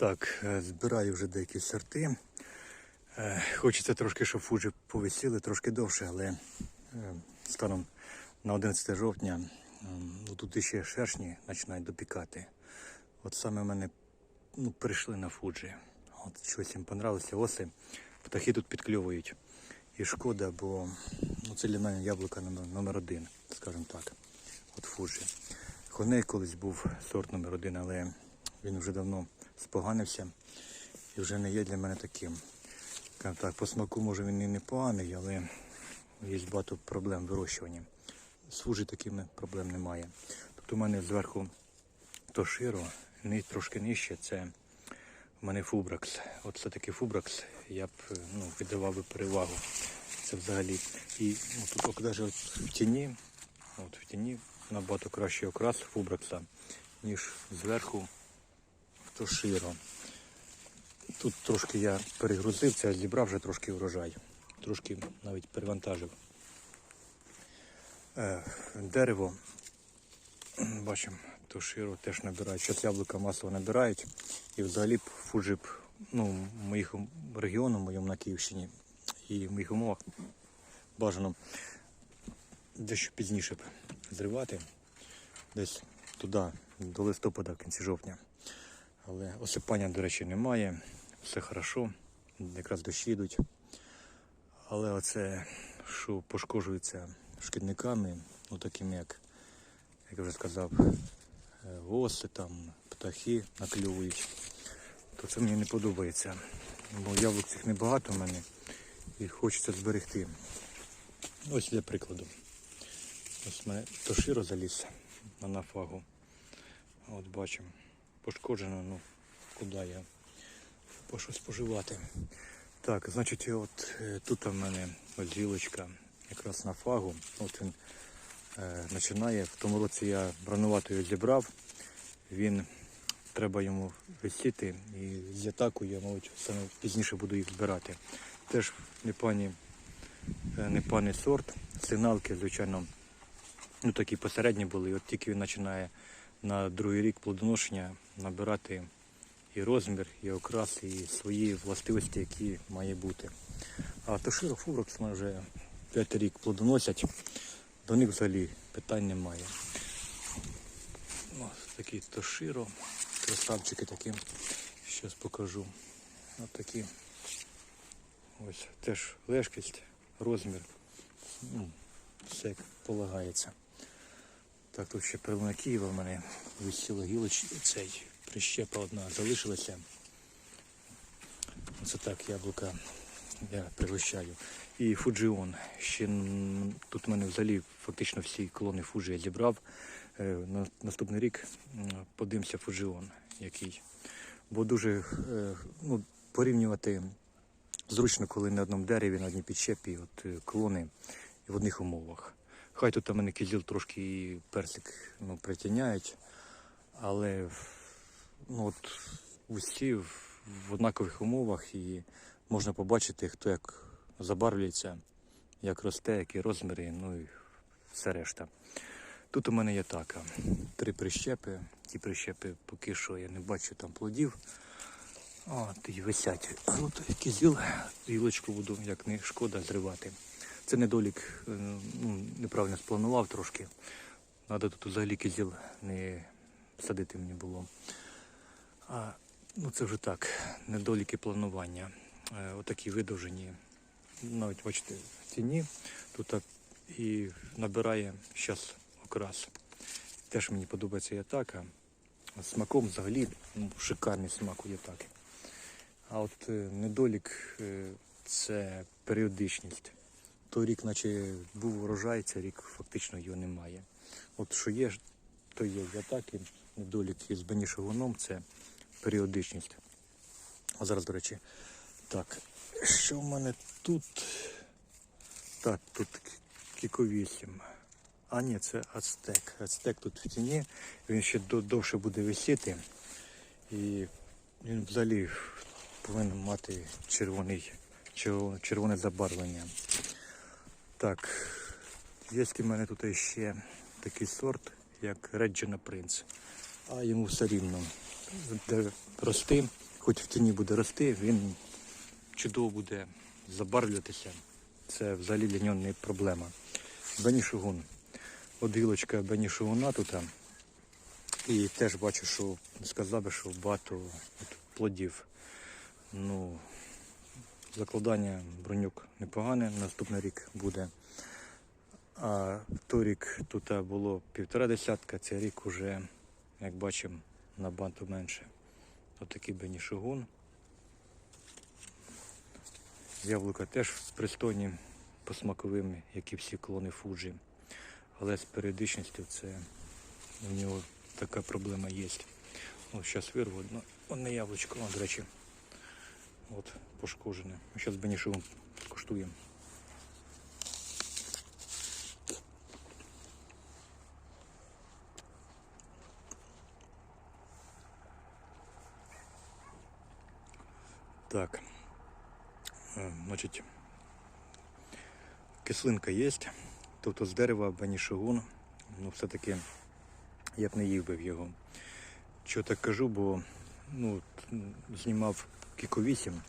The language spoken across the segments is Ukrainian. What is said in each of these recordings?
Так, е, збираю вже деякі сорти. Е, Хочеться трошки, щоб фуджі повисіли трошки довше, але е, станом на 11 жовтня ну, тут ще шершні починають допікати. От саме в мене ну, прийшли на фуджі. От щось їм понравилося оси. Птахи тут підкльовують. І шкода, бо ну, це для мене яблука номер один, скажімо так. От фуджі. Хоней колись був сорт номер один, але він вже давно споганився і вже не є для мене таким. Так, по смаку може він і не поганий, але є багато проблем в вирощуванні. З такими проблем немає. Тут у мене зверху тоширо, ни- трошки нижче це у мене фубракс. От це такий фубракс, я б ну, віддавав би перевагу. Це взагалі. І тут навіть в тіні, от в тіні набагато кращий окрас фубракса, ніж зверху в тоширо. Тут трошки я перегрузив це, зібрав вже трошки врожай. Трошки навіть перевантажив. Е, дерево, бачимо, тоширо теж набирають. Зараз яблука масово набирають. І взагалі б, ну, моїх регіону, моєму на Київщині і в моїх умовах бажано дещо пізніше зривати. Десь туди, до листопада, кінці жовтня. Але осипання, до речі, немає. Все хорошо. Якраз дощі йдуть. Але оце, що пошкоджується шкідниками, ну такими як, як я вже сказав, е, оси, там, птахи наклювують, то це мені не подобається. Бо яблук цих небагато в мене і хочеться зберегти. Ось для прикладу. Ось мене тоширо заліз на нафагу. От бачимо. Пошкоджено, ну куди я по що споживати. Так, значить, от е, тут у мене ось гілочка якраз на фагу. От він е, починає. В тому році я бранувато його зібрав. Він треба йому висіти і з атаку я, мабуть, саме пізніше буду їх збирати. Теж непогані, е, непоганий сорт. Сигналки, звичайно, ну такі посередні були. От тільки він починає на другий рік плодоношення набирати і розмір, і окрас, і свої властивості, які має бути. А Тоширо Фурокс ми вже п'ятий рік плодоносять, до них взагалі питань немає. Ось такі Тоширо, красавчики такі, зараз покажу. Ось такі. Ось теж лежкість, розмір. Ну, все як полагається. Так, тут ще перлина Києва в мене висіла гілоч, цей прищепа одна залишилася. Оце так яблука я пригощаю. І фуджіон. Ще тут в мене взагалі фактично всі колони фуджі я зібрав. Е, На наступний рік подивимося фуджіон, який. Бо дуже е, ну, порівнювати зручно, коли на одному дереві, на одній підщепі, от е, клони в одних умовах. Хай тут у мене кізіл трошки і персик ну, притіняють, але ну, от, усі в, однакових умовах і можна побачити, хто як забарвлюється, як росте, які розміри, ну і все решта. Тут у мене є така. Три прищепи. Ті прищепи поки що я не бачу там плодів. От, і висять. От кізіл, гілочку буду, як не шкода, зривати. Це недолік, е, ну, неправильно спланував трошки. Треба тут взагалі кізіл не садити мені було. А, ну це вже так, недоліки планування. Е, отакі видовжені. Навіть бачите, в тіні. Тут так і набирає зараз окрас. Теж мені подобається ятака. Смаком взагалі ну, шикарний смак у ятаки. А от е, недолік це періодичність. Той рік, наче був урожай, цей рік фактично його немає. От що є, то є в ятаки. Недолік із бенішогоном це періодичність. А зараз, до речі, так, що в мене тут? Так, тут Кіко 8. А ні, це ацтек. Ацтек тут в тіні, він ще довше буде висіти. І він взагалі повинен мати червоний, червоне забарвлення. Так, є в мене тут ще такий сорт, як Реджина Принц. А йому все рівно. Де рости, хоч в тіні буде рости, він чудово буде забарвлюватися. Це взагалі для нього не проблема. Бенішигун. От гілочка Бенішигуна тут. І теж бачу, що сказав би, що багато плодів. Ну, закладання бронюк непогане, наступний рік буде. А той рік тут було півтора десятка, цей рік уже, як бачимо, набагато менше. Отакий бенішигун. Яблука теж пристойні по смаковим, як і всі клони Фуджі. Але з періодичністю це у нього така проблема є. Зараз вирву одне, яблучко, до речі, от пошкоджене. Зараз бенішигун скуштуємо. Так. Е, Значить, кислинка є. Тобто з дерева банішигун, ну все-таки я б не їв би його. Чого так кажу, бо ну, знімав Кіко 8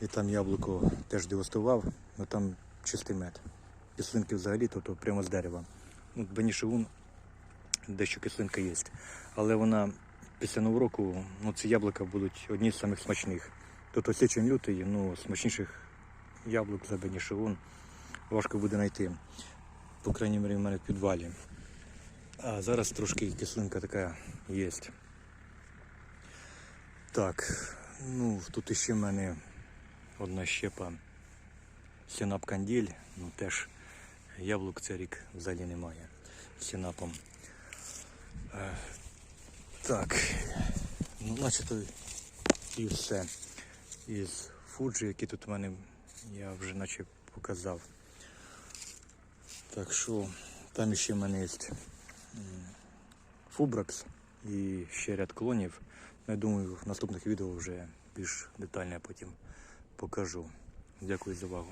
і там яблуко теж дегустував, але там чистий мед. Кислинки взагалі, тобто прямо з дерева. Ну, банішигун дещо кислинка є. Але вона після нового року, ну ці яблука будуть одні з самих смачних. Тобто січень лютий, ну, смачніших яблук за бенішигун важко буде знайти. По крайній мірі в мене в підвалі. А зараз трошки кислинка така є. Так, ну тут іще в мене одна щепа сінап канділь, ну теж яблук цей рік взагалі немає з сінапом. Е, Так, ну наче і все. Із фуджі, які тут у мене я вже наче показав. Так що там ще в мене є Фубракс і ще ряд клонів. Я думаю, в наступних відео вже більш детально потім покажу. Дякую за увагу.